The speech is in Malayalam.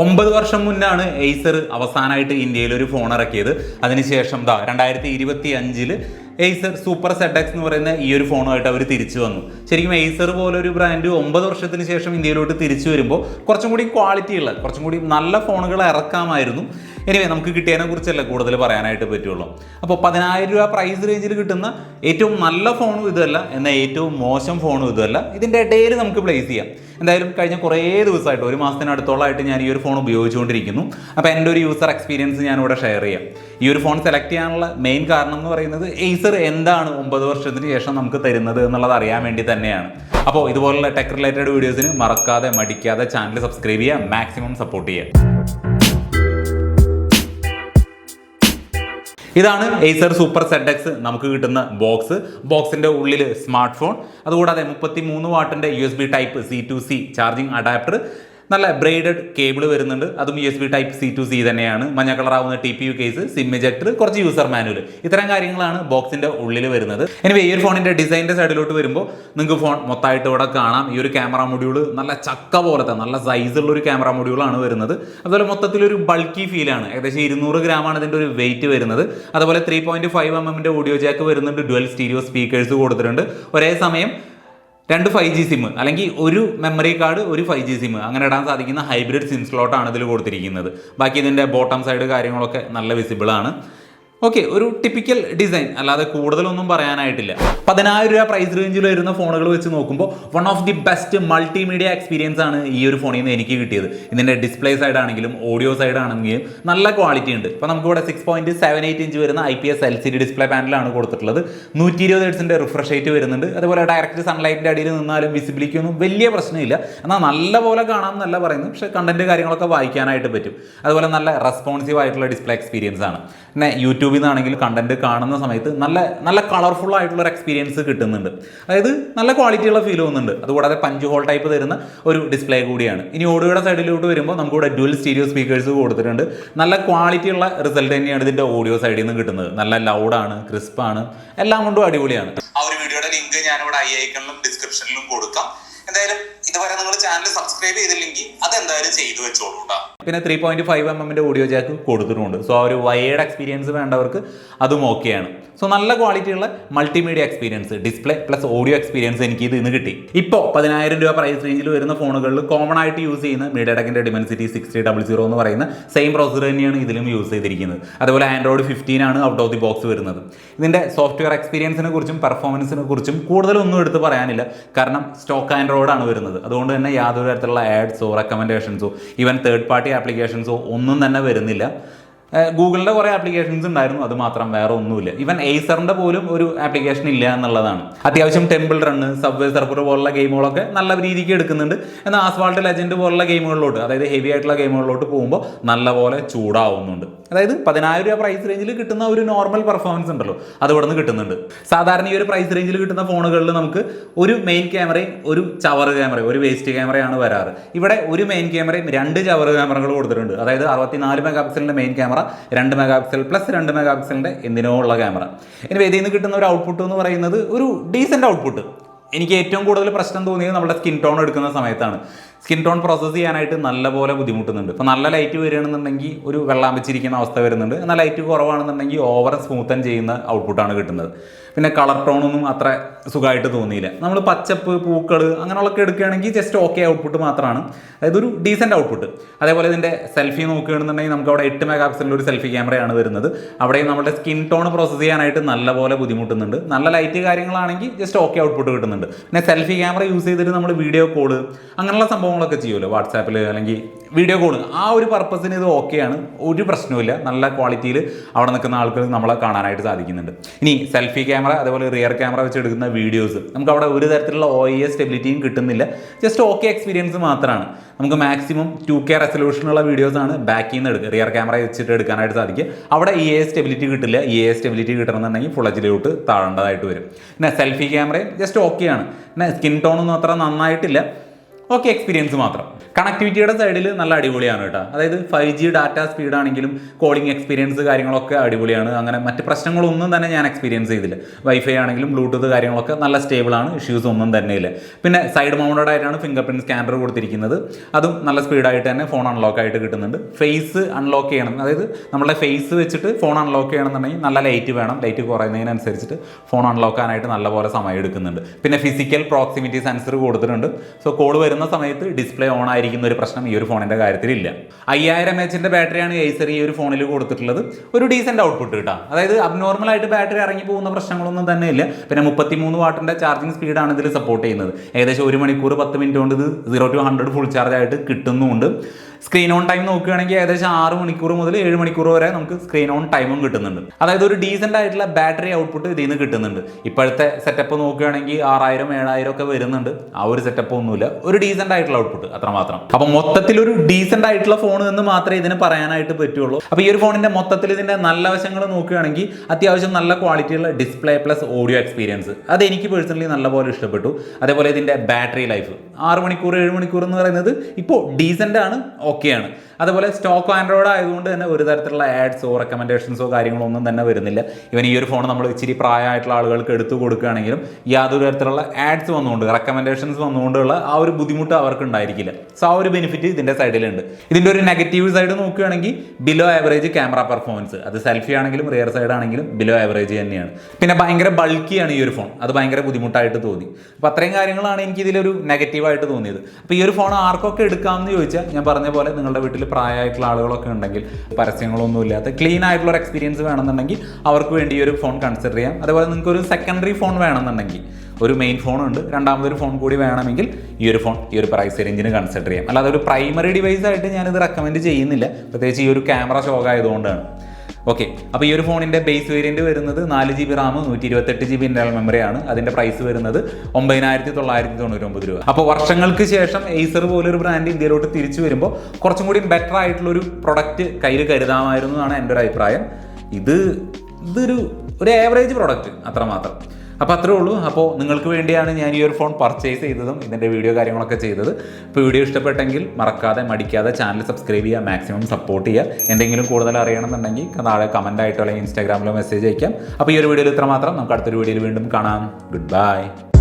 ഒമ്പത് വർഷം മുന്നാണ് എയ്സർ അവസാനമായിട്ട് ഇന്ത്യയിൽ ഒരു ഫോൺ ഇറക്കിയത്. അതിനുശേഷം ദാ രണ്ടായിരത്തി ഇരുപത്തി അഞ്ചിൽ എയ്സർ സൂപ്പർ സെഡക്സ് എന്ന് പറയുന്ന ഈ ഒരു ഫോണുമായിട്ട് അവർ തിരിച്ചു വന്നു. ശരിക്കും എയ്സർ പോലെ ഒരു ബ്രാൻഡ് ഒമ്പത് വർഷത്തിന് ശേഷം ഇന്ത്യയിലോട്ട് തിരിച്ചു വരുമ്പോൾ കുറച്ചും കൂടി ക്വാളിറ്റി ഉള്ള കുറച്ചും കൂടി നല്ല ഫോണുകൾ ഇറക്കാമായിരുന്നു. എനിവേ നമുക്ക് കിട്ടിയതിനെ കുറിച്ചല്ലേ കൂടുതൽ പറയാനായിട്ട് പറ്റുള്ളൂ. അപ്പോൾ പതിനായിരം രൂപ പ്രൈസ് റേഞ്ചിൽ കിട്ടുന്ന ഏറ്റവും നല്ല ഫോണും ഇതല്ല എന്നാൽ ഏറ്റവും മോശം ഫോണും ഇതല്ല ഇതിന്റെ ഇടയിൽ നമുക്ക് പ്ലേസ് ചെയ്യാം. എന്തായാലും കഴിഞ്ഞ കുറേ ദിവസമായിട്ട് ഒരു മാസത്തിനടുത്തോളമായിട്ട് ഞാൻ ഈ ഒരു ഫോൺ ഉപയോഗിച്ചുകൊണ്ടിരിക്കുന്നു. അപ്പോൾ എന്റെ ഒരു യൂസർ എക്സ്പീരിയൻസ് ഞാനിവിടെ ഷെയർ ചെയ്യാം. ഈ ഒരു ഫോൺ സെലക്ട് ചെയ്യാനുള്ള മെയിൻ കാരണം എന്ന് പറയുന്നത് എയ്സർ എന്താണ് ഒമ്പത് വർഷത്തിന് ശേഷം നമുക്ക് തരുന്നത് എന്നുള്ളത് അറിയാൻ വേണ്ടി തന്നെയാണ്. അപ്പോൾ ഇതുപോലുള്ള ടെക് റിലേറ്റഡ് വീഡിയോസിന് മറക്കാതെ മടിക്കാതെ ചാനൽ സബ്സ്ക്രൈബ് ചെയ്യുക മാക്സിമം സപ്പോർട്ട് ചെയ്യുക. ഇതാണ് എയ്സർ സൂപ്പർ സെഡക്സ് നമുക്ക് കിട്ടുന്ന ബോക്സ് ബോക്സിന്റെ ഉള്ളിൽ സ്മാർട്ട് ഫോൺ അതുകൂടാതെ മുപ്പത്തി മൂന്ന് വാട്ടിന്റെ U S B type C to C charging adapter നല്ല ബ്രൈഡഡ് കേബിൾ വരുന്നുണ്ട്. അതും U S B type C to C തന്നെയാണ്. മഞ്ഞ കളറാവുന്ന T P U case sim ejector കുറച്ച് യൂസർ മാനുവൽ ഇത്തരം കാര്യങ്ങളാണ് ബോക്സിന്റെ ഉള്ളിൽ വരുന്നത്. ഇനി ഈ ഒരു ഫോണിന്റെ ഡിസൈനിന്റെ സൈഡിലോട്ട് വരുമ്പോൾ നിങ്ങൾക്ക് ഫോൺ മൊത്തമായിട്ട് ഇവിടെ കാണാം. ഈ ഒരു ക്യാമറ മൊഡ്യൂൾ നല്ല ചക്ക പോലത്തെ നല്ല സൈസുള്ള ഒരു ക്യാമറ മൊഡ്യൂളാണ് വരുന്നത്. അതുപോലെ മൊത്തത്തിൽ ഒരു ബൾക്കി ഫീലാണ് ഏകദേശം ഇരുന്നൂറ് ഗ്രാമാണ് ഇതിന്റെ ഒരു വെയിറ്റ് വരുന്നത്. അതുപോലെ ത്രീ പോയിന്റ് ഫൈവ് എം എമ്മിന്റെ ഓഡിയോ ജാക്ക് വരുന്നുണ്ട്. ഡുവൽ സ്റ്റീരിയോ സ്പീക്കേഴ്സ് കൊടുത്തിട്ടുണ്ട്. ഒരേ സമയം രണ്ട് ഫൈവ് ജി സിം അല്ലെങ്കിൽ ഒരു മെമ്മറി കാർഡ് ഒരു ഫൈവ് ജി സിം അങ്ങനെ ഇടാൻ സാധിക്കുന്ന ഹൈബ്രിഡ് സിം സ്ലോട്ടാണ് ഇതിൽ കൊടുത്തിരിക്കുന്നത്. ബാക്കി ഇതിന്റെ ബോട്ടം സൈഡ് കാര്യങ്ങളൊക്കെ നല്ല വിസിബിൾ ആണ്. ഓക്കെ ഒരു ടിപ്പിക്കൽ ഡിസൈൻ അല്ലാതെ കൂടുതലൊന്നും പറയാനായിട്ടില്ല. പതിനായിരം രൂപ പ്രൈസ് റേഞ്ചിൽ വരുന്ന ഫോണുകൾ വെച്ച് നോക്കുമ്പോൾ one of the best multimedia experience ആണ് ഈ ഒരു ഫോണിൽ നിന്ന് എനിക്ക് കിട്ടിയത്. ഇതിന്റെ ഡിസ്പ്ലേ സൈഡ് ആണെങ്കിലും ഓഡിയോ സൈഡ് ആണെങ്കിലും നല്ല ക്വാളിറ്റി ഉണ്ട്. ഇപ്പോൾ നമുക്കിവിടെ six point seven eight inch വരുന്ന I P S L C D display പാനലാണ് കൊടുത്തിട്ടുള്ളത്. നൂറ്റി ഇരുപത് എഡ്സിന്റെ റിഫ്രഷ് റേറ്റ് വരുന്നുണ്ട്. അതുപോലെ ഡയറക്റ്റ് സൺലൈറ്റിന്റെ അടിയിൽ നിന്നാലും വിസിബിലിറ്റി ഒന്നും വലിയ പ്രശ്നമില്ല. എന്നാൽ നല്ല പോലെ കാണാമെന്നല്ല പറയുന്നത്. പക്ഷേ കണ്ടന്റ് കാര്യങ്ങളൊക്കെ വായിക്കാനായിട്ട് പറ്റും. അതുപോലെ നല്ല റെസ്പോൺസീവ് ആയിട്ടുള്ള ഡിസ്പ്ലേ എക്സ്പീരിയൻസ് ആണ്. പിന്നെ യൂട്യൂബിൽ നിന്നാണെങ്കിൽ കണ്ടന്റ് കാണുന്ന സമയത്ത് നല്ല നല്ല കളർഫുൾ ആയിട്ടുള്ള ഒരു എക്സ്പീരിയൻസ് കിട്ടുന്നുണ്ട്. അതായത് നല്ല ക്വാളിറ്റിയുള്ള ഫീൽ തോന്നുന്നുണ്ട്. അതുകൂടാതെ പഞ്ച് ഹോൾ ടൈപ്പ് തരുന്ന ഒരു ഡിസ്പ്ലേ കൂടിയാണ്. ഇനി ഓഡിയോയുടെ സൈഡിലോട്ട് വരുമ്പോൾ നമുക്ക് ഇവിടെ ഡ്യൂൽ സ്റ്റീരിയോ സ്പീക്കേഴ്സ് കൊടുത്തിട്ടുണ്ട്. നല്ല ക്വാളിറ്റിയുള്ള റിസൾട്ട് തന്നെയാണ് ഇതിന്റെ ഓഡിയോ സൈഡിൽ നിന്ന് കിട്ടുന്നത്. നല്ല ലൗഡാണ് ക്രിസ്പാണ് എല്ലാം കൊണ്ടും അടിപൊളിയാണ്. ആ ഒരു വീഡിയോയുടെ ലിങ്ക് ഞാനിവിടെ ഐ ഐക്കണിലും ഡിസ്ക്രിപ്ഷനിലും കൊടുക്കാം. എന്തായാലും ഇതുവരെ നിങ്ങൾ ചാനൽ സബ്സ്ക്രൈബ് ചെയ്തില്ലെങ്കിൽ അതെന്തായാലും ചെയ്തു വെച്ചോളൂ പിന്നെ ത്രീ പോയിന്റ് ഫൈവ് എം എമ്മിന്റെ ഓഡിയോ ജാക്ക് കൊടുത്തിട്ടുണ്ട്. സോ ആ ഒരു വയേഡ് എക്സ്പീരിയൻസ് വേണ്ടവർക്ക് അതും ഓക്കെയാണ് സോ നല്ല ക്വാളിറ്റിയുള്ള multimedia experience display plus audio experience എനിക്ക് ഇത് ഇന്ന് കിട്ടി. ഇപ്പോൾ പതിനായിരം രൂപ പ്രൈസ് റേഞ്ചിൽ വരുന്ന ഫോണുകളിൽ കോമൺ ആയിട്ട് യൂസ് ചെയ്യുന്ന മീഡിയടക്കിന്റെ ഡിമെൻസിറ്റി സിക്സ്റ്റി ഡബിൾ സീറോ എന്ന് പറയുന്ന സെയിം പ്രോസർ തന്നെയാണ് ഇതിലും യൂസ് ചെയ്തിരിക്കുന്നത്. അതുപോലെ ആൻഡ്രോയിഡ് ഫിഫ്റ്റീൻ ആണ് ഔട്ട് ഓഫ് ദി ബോക്സ് വരുന്നത്. ഇതിന്റെ സോഫ്റ്റ്വെയർ എക്സ്പീരിയൻസിനെ കുറിച്ചും പെർഫോമൻസിനെ കുറിച്ചും കൂടുതലൊന്നും എടുത്ത് പറയാനില്ല. കാരണം സ്റ്റോക്ക് ആൻഡ്രോയിഡ് ആണ് വരുന്നത്. അതുകൊണ്ട് തന്നെ യാതൊരു തരത്തിലുള്ള ആഡ്സോ റെക്കമെൻഡേഷൻസോ ഈവൻ തേർഡ് പാർട്ടി ആപ്ലിക്കേഷൻസോ ഒന്നും തന്നെ വരുന്നില്ല. ഗൂഗിളിന്റെ കുറേ ആപ്ലിക്കേഷൻസ് ഉണ്ടായിരുന്നു അത് മാത്രം വേറെ ഒന്നുമില്ല. ഈവൻ എയ്സറിന്റെ പോലും ഒരു ആപ്ലിക്കേഷൻ ഇല്ല എന്നുള്ളതാണ്. അത്യാവശ്യം ടെമ്പിൾ റണ്ണ് സബ്വേ സർഫർ പോലുള്ള ഗെയിമുകളൊക്കെ നല്ല രീതിക്ക് എടുക്കുന്നുണ്ട്. എന്നാൽ ആസ്വാൾട്ട് ലെജൻഡ് പോലുള്ള ഗെയിമുകളിലോട്ട് അതായത് ഹെവി ആയിട്ടുള്ള ഗെയിമുകളിലോട്ട് പോകുമ്പോൾ നല്ലപോലെ ചൂടാവുന്നുണ്ട്. അതായത് പതിനായിരം രൂപ പ്രൈസ് റേഞ്ചിൽ കിട്ടുന്ന ഒരു നോർമൽ പെർഫോമൻസ് ഉണ്ടല്ലോ. അത് ഇവിടെ നിന്ന് കിട്ടുന്നുണ്ട്. സാധാരണ ഈ ഒരു പ്രൈസ് റേഞ്ചിൽ കിട്ടുന്ന ഫോണുകളിൽ നമുക്ക് ഒരു മെയിൻ ക്യാമറയും ഒരു ചവർ ക്യാമറയും ഒരു വേസ്റ്റ് ക്യാമറയാണ് വരാറ്. ഇവിടെ ഒരു മെയിൻ ക്യാമറയും രണ്ട് ചവർ ക്യാമറകൾ കൊടുത്തിട്ടുണ്ട്. അതായത് അറുപത്തിനാല് മെഗാ പിക്സലിന്റെ മെയിൻ ക്യാമറ രണ്ട് മെഗാ പിക്സൽ പ്ലസ് രണ്ട് മെഗാ പിക്സലിന്റെ എന്തിനോ ഉള്ള ക്യാമറ ഇനി ഇതിൽ നിന്ന് കിട്ടുന്ന ഒരു ഔട്ട്പുട്ട് എന്ന് പറയുന്നത് ഒരു ഡീസന്റ് ഔട്ട്പുട്ട് എനിക്ക് ഏറ്റവും കൂടുതൽ പ്രശ്നം തോന്നിയത് നമ്മുടെ സ്കിൻ ടോൺ എടുക്കുന്ന സമയത്താണ്. സ്കിൻ ടോൺ പ്രോസസ്സ് ചെയ്യാനായിട്ട് നല്ലപോലെ ബുദ്ധിമുട്ടുന്നുണ്ട്. ഇപ്പോൾ നല്ല ലൈറ്റ് വരികയാണെന്നുണ്ടെങ്കിൽ ഒരു വെള്ളം വെച്ചിരിക്കുന്ന അവസ്ഥ വരുന്നുണ്ട്. എന്നാൽ ലൈറ്റ് കുറവാണെന്നുണ്ടെങ്കിൽ ഓവർ സ്മൂത്തൻ ചെയ്യുന്ന ഔട്ട്പുട്ടാണ് കിട്ടുന്നത്. പിന്നെ കളർ ടോണൊന്നും അത്ര സുഖമായിട്ട് തോന്നിയില്ല. നമ്മൾ പച്ചപ്പ് പൂക്കൾ അങ്ങനെയുള്ളൊക്കെ എടുക്കുകയാണെങ്കിൽ ജസ്റ്റ് ഓക്കെ ഔട്ട്പുട്ട് മാത്രമാണ്. അതായത് ഒരു ഡീസന്റ് ഔട്ട്പുട്ട് അതേപോലെ ഇതിന്റെ സെൽഫി നോക്കുകയാണെന്നുണ്ടെങ്കിൽ നമുക്ക് അവിടെ എട്ട് മെഗാ പിക്സലിന്റെ ഒരു സെൽഫി ക്യാമറയാണ് വരുന്നത്. അവിടെയും നമ്മുടെ സ്കിൻ ടോൺ പ്രോസസ്സ് ചെയ്യാനായിട്ട് നല്ലപോലെ ബുദ്ധിമുട്ടുന്നുണ്ട്. നല്ല ലൈറ്റ് കാര്യങ്ങളാണെങ്കിൽ ജസ്റ്റ് ഓക്കെ ഔട്ട്പുട്ട് കിട്ടുന്നുണ്ട്. പിന്നെ സെൽഫി ക്യാമറ യൂസ് ചെയ്തിട്ട് നമ്മൾ വീഡിയോ കോൾ അങ്ങനെയുള്ള സംഭവങ്ങളൊക്കെ ചെയ്യുമല്ലോ വാട്സാപ്പിൽ അല്ലെങ്കിൽ വീഡിയോ കോൾ ആ ഒരു പർപ്പസിന് ഇത് ഓക്കെയാണ് ഒരു പ്രശ്നവുമില്ല നല്ല ക്വാളിറ്റിയിൽ അവിടെ നിൽക്കുന്ന ആൾക്കാർ നമ്മളെ കാണാനായിട്ട് സാധിക്കുന്നുണ്ട്. ഇനി സെൽഫി ക്യാമറ അതേപോലെ റിയർ ക്യാമറ വെച്ച് എടുക്കുന്ന വീഡിയോസ് നമുക്ക് അവിടെ ഒരു തരത്തിലുള്ള ഒ എസ് സ്റ്റെബിലിറ്റിയും കിട്ടുന്നില്ല. ജസ്റ്റ് ഓക്കെ എക്സ്പീരിയൻസ് മാത്രമാണ് നമുക്ക് മാക്സിമം ടു കെ റെസൊല്യൂഷനുള്ള വീഡിയോസാണ് ബാക്കിൽ നിന്ന് എടുക്കുക. റിയർ ക്യാമറ വെച്ചിട്ട് എടുക്കാനായിട്ട് സാധിക്കും അവിടെ ഇ എ സ്റ്റെബിലിറ്റി കിട്ടില്ല. ഇ എ സ്റ്റെബിലിറ്റി കിട്ടണമെന്നുണ്ടെങ്കിൽ ഫുൾ എച്ചിലോട്ട് താഴേണ്ടതായിട്ട് വരും. പിന്നെ സെൽഫി ക്യാമറയും ജസ്റ്റ് ഓക്കെയാണ് പിന്നെ സ്കിൻ ടോണൊന്നും അത്ര നന്നായിട്ടില്ല. ഓക്കെ എക്സ്പീരിയൻസ് മാത്രം. കണക്ടിവിറ്റിയുടെ സൈഡിൽ നല്ല അടിപൊളിയാണ് കേട്ടോ. അതായത് ഫൈവ് ജി ഡാറ്റ സ്പീഡ് ആണെങ്കിലും കോളിംഗ് എക്സ്പീരിയൻസ് കാര്യങ്ങളൊക്കെ അടിപൊളിയാണ്. അങ്ങനെ മറ്റ് പ്രശ്നങ്ങളൊന്നും തന്നെ ഞാൻ എക്സ്പീരിയൻസ് ചെയ്തില്ല. വൈഫൈ ആണെങ്കിലും ബ്ലൂടൂത്ത് കാര്യങ്ങളൊക്കെ നല്ല സ്റ്റേബിൾ ആണ്. ഇഷ്യൂസ് ഒന്നും തന്നെ ഇല്ല. പിന്നെ സൈഡ് മൗണ്ടഡ് ആയിട്ടാണ് ഫിംഗർ പ്രിന്റ് സ്കാനർ കൊടുത്തിരിക്കുന്നത്. അതും നല്ല സ്പീഡായിട്ട് തന്നെ ഫോൺ അൺലോക്ക് ആയിട്ട് കിട്ടുന്നുണ്ട്. ഫേസ് അൺലോക്ക് ചെയ്യണം. അതായത് നമ്മുടെ ഫേസ് വെച്ചിട്ട് ഫോൺ അൺലോക്ക് ചെയ്യണമെന്നുണ്ടെങ്കിൽ നല്ല ലൈറ്റ് വേണം. ലൈറ്റ് കുറയുന്നതിനനുസരിച്ചിട്ട് ഫോൺ അൺലോക്ക് ആനായിട്ട് നല്ലപോലെ സമയം എടുക്കുന്നുണ്ട്. പിന്നെ ഫിസിക്കൽ പ്രോക്സിമിറ്റി സെൻസർ കൊടുത്തിട്ടുണ്ട്. സോ കോൾ വരുന്ന സമയത്ത് ഡിസ്പ്ലേ ഓൺ ആയിരിക്കുന്ന ഒരു പ്രശ്നം ഈ ഒരു ഫോണിന്റെ കാര്യത്തിൽ കാര്യത്തിലില്ല. അയ്യായിരം എച്ചിന്റെ ബാറ്ററിയാണ് ഏസർ ഈ ഒരു ഫോണിൽ കൊടുത്തിട്ടുള്ളത്. ഒരു ഡീസെന്റ് ഔട്ട്പുട്ട് കിട്ടാം. അതായത് അബ്നോർമൽ ആയിട്ട് ബാറ്ററി ഇറങ്ങി പോകുന്ന പ്രശ്നങ്ങളൊന്നും തന്നെ ഇല്ല. പിന്നെ മുപ്പത്തിമൂന്ന് വാട്ടിന്റെ ചാർജിങ് സ്പീഡാണ് ഇതിൽ സപ്പോർട്ട് ചെയ്യുന്നത്. ഏകദേശം ഒരു മണിക്കൂർ പത്ത് മിനിറ്റ് കൊണ്ട് ഇത് zero to hundred full charge ആയിട്ട് കിട്ടുന്നുമുണ്ട് സ്ക്രീൻ ഓൺ ടൈം നോക്കുകയാണെങ്കിൽ ഏകദേശം ആറ് മണിക്കൂർ മുതൽ ഏഴ് മണിക്കൂർ വരെ നമുക്ക് സ്ക്രീൻ ഓൺ ടൈമും കിട്ടുന്നുണ്ട്. അതായത് ഒരു ഡീസെന്റ് ആയിട്ടുള്ള ബാറ്ററി ഔട്ട്പുട്ട് ഇതിൽ നിന്ന് കിട്ടുന്നുണ്ട്. ഇപ്പോഴത്തെ സെറ്റപ്പ് നോക്കുകയാണെങ്കിൽ ആറായിരം ഏഴായിരം ഒക്കെ വരുന്നുണ്ട്. ആ ഒരു സെറ്റപ്പ് ഒന്നുമില്ല. ഒരു ഡീസെന്റ് ആയിട്ടുള്ള ഔട്ട്പുട്ട് അത്രമാത്രം. അപ്പൊ മൊത്തത്തിൽ ഒരു ഡീസെന്റ് ആയിട്ടുള്ള ഫോൺ എന്ന് മാത്രമേ ഇതിന് പറയാനായിട്ട് പറ്റുള്ളൂ. അപ്പൊ ഈ ഒരു ഫോണിന്റെ മൊത്തത്തിൽ ഇതിന്റെ നല്ല വശങ്ങൾ നോക്കുകയാണെങ്കിൽ അത്യാവശ്യം നല്ല ക്വാളിറ്റിയുള്ള ഡിസ്പ്ലേ പ്ലസ് ഓഡിയോ എക്സ്പീരിയൻസ് അത് എനിക്ക് പേഴ്സണലി നല്ലപോലെ ഇഷ്ടപ്പെട്ടു. അതേപോലെ ഇതിന്റെ ബാറ്ററി ലൈഫ് ആറ് മണിക്കൂർ ഏഴ് മണിക്കൂർ എന്ന് പറയുന്നത് ഇപ്പോൾ ഡീസെന്റ് ആണ് ഓക്കെയാണ് അതുപോലെ സ്റ്റോക്ക് ആൻഡ്രോയിഡ് ആയതുകൊണ്ട് തന്നെ ഒരു തരത്തിലുള്ള ആഡ്സോ റെക്കമെൻഡേഷൻസോ കാര്യങ്ങളോ ഒന്നും തന്നെ വരുന്നില്ല. ഇവൻ ഈ ഒരു ഫോൺ നമ്മൾ ഇച്ചിരി പ്രായമായിട്ടുള്ള ആളുകൾക്ക് എടുത്തു കൊടുക്കുകയാണെങ്കിലും യാതൊരു തരത്തിലുള്ള ആഡ്സ് വന്നുകൊണ്ട് റെക്കമെൻഡേഷൻസ് വന്നുകൊണ്ടുള്ള ആ ഒരു ബുദ്ധിമുട്ട് അവർക്ക് ഉണ്ടായിരിക്കില്ല. സോ ആ ഒരു ബെനിഫിറ്റ് ഇതിന്റെ സൈഡിലുണ്ട് ഇതിന്റെ ഒരു നെഗറ്റീവ് സൈഡ് നോക്കുകയാണെങ്കിൽ ബിലോ ആവറേജ് ക്യാമറ പെർഫോമൻസ് അത് സെൽഫി ആണെങ്കിലും റിയർ സൈഡ് ആണെങ്കിലും ബിലോ ആവറേജ് തന്നെയാണ്. പിന്നെ ഭയങ്കര ബൾക്കിയാണ് ഈ ഒരു ഫോൺ അത് ഭയങ്കര ബുദ്ധിമുട്ടായിട്ട് തോന്നി. അപ്പോൾ അത്രയും കാര്യങ്ങളാണ് എനിക്ക് ഇതിലൊരു നെഗറ്റീവായിട്ട് തോന്നിയത്. അപ്പോൾ ഈ ഒരു ഫോൺ ആർക്കൊക്കെ എടുക്കാമെന്ന് ചോദിച്ചാൽ ഞാൻ പറഞ്ഞ നിങ്ങളുടെ വീട്ടിൽ പ്രായമായിട്ടുള്ള ആളുകളൊക്കെ ഉണ്ടെങ്കിൽ പരസ്യങ്ങളൊന്നും ഇല്ലാത്ത ക്ലീൻ ആയിട്ടുള്ള ഒരു എക്സ്പീരിയൻസ് വേണമെന്നുണ്ടെങ്കിൽ അവർക്ക് വേണ്ടി ഒരു ഫോൺ കൺസിഡർ ചെയ്യാം. അതുപോലെ നിങ്ങൾക്ക് ഒരു സെക്കൻഡറി ഫോൺ വേണമെന്നുണ്ടെങ്കിൽ ഒരു മെയിൻ ഫോൺ ഉണ്ട്. രണ്ടാമതൊരു ഫോൺ കൂടി വേണമെങ്കിൽ ഈ ഒരു ഫോൺ ഈ ഒരു പ്രൈസ് റേഞ്ചിന് കൺസിഡർ ചെയ്യാം. അല്ലാതെ ഒരു പ്രൈമറി ഡിവൈസ് ആയിട്ട് ഞാനിത് റെക്കമെൻഡ് ചെയ്യുന്നില്ല. പ്രത്യേകിച്ച് ഈ ഒരു ക്യാമറ ഷോക്ക് ആയതുകൊണ്ടാണ്. ഓക്കെ അപ്പോൾ ഈ ഒരു ഫോണിന്റെ ബേസ് വേരിയന്റ് വരുന്നത് നാല് ജി ബി റാം നൂറ്റി ഇരുപത്തെട്ട് ജി ബി ഇന്റർണൽ മെമ്മറിയാണ് അതിന്റെ പ്രൈസ് വരുന്നത് ഒമ്പതിനായിരത്തി തൊള്ളായിരത്തി തൊണ്ണൂറ്റൊമ്പത് രൂപ. അപ്പോൾ വർഷങ്ങൾക്ക് ശേഷം എയ്സർ പോലൊരു ബ്രാൻഡ് ഇന്ത്യയിലോട്ട് തിരിച്ചു വരുമ്പോൾ കുറച്ചും കൂടി ബെറ്റർ ആയിട്ടുള്ളൊരു പ്രൊഡക്റ്റ് കയ്യിൽ കരുതാമായിരുന്നു എന്നാണ് എന്റെ ഒരു അഭിപ്രായം. ഇത് ഇതൊരു ഒരു ആവറേജ് പ്രൊഡക്റ്റ് അത്രമാത്രം. അപ്പോൾ അത്രേ ഉള്ളൂ. അപ്പോൾ നിങ്ങൾക്ക് വേണ്ടിയാണ് ഞാൻ ഈ ഒരു ഫോൺ പർച്ചേസ് ചെയ്തതും ഇതിന്റെ വീഡിയോ കാര്യങ്ങളൊക്കെ ചെയ്തത്. അപ്പോൾ വീഡിയോ ഇഷ്ടപ്പെട്ടെങ്കിൽ മറക്കാതെ മടിക്കാതെ ചാനൽ സബ്സ്ക്രൈബ് ചെയ്യുക മാക്സിമം സപ്പോർട്ട് ചെയ്യുക. എന്തെങ്കിലും കൂടുതൽ അറിയണമെന്നുണ്ടെങ്കിൽ താഴെ കമന്റ് ആയിട്ടോ അല്ലെങ്കിൽ ഇൻസ്റ്റാഗ്രാമിലോ മെസ്സേജ് അയക്കാം. അപ്പോൾ ഈ ഒരു വീഡിയോയിൽ ഇത്ര മാത്രം നമുക്ക് അടുത്തൊരു വീഡിയോയിൽ വീണ്ടും കാണാം. Good bye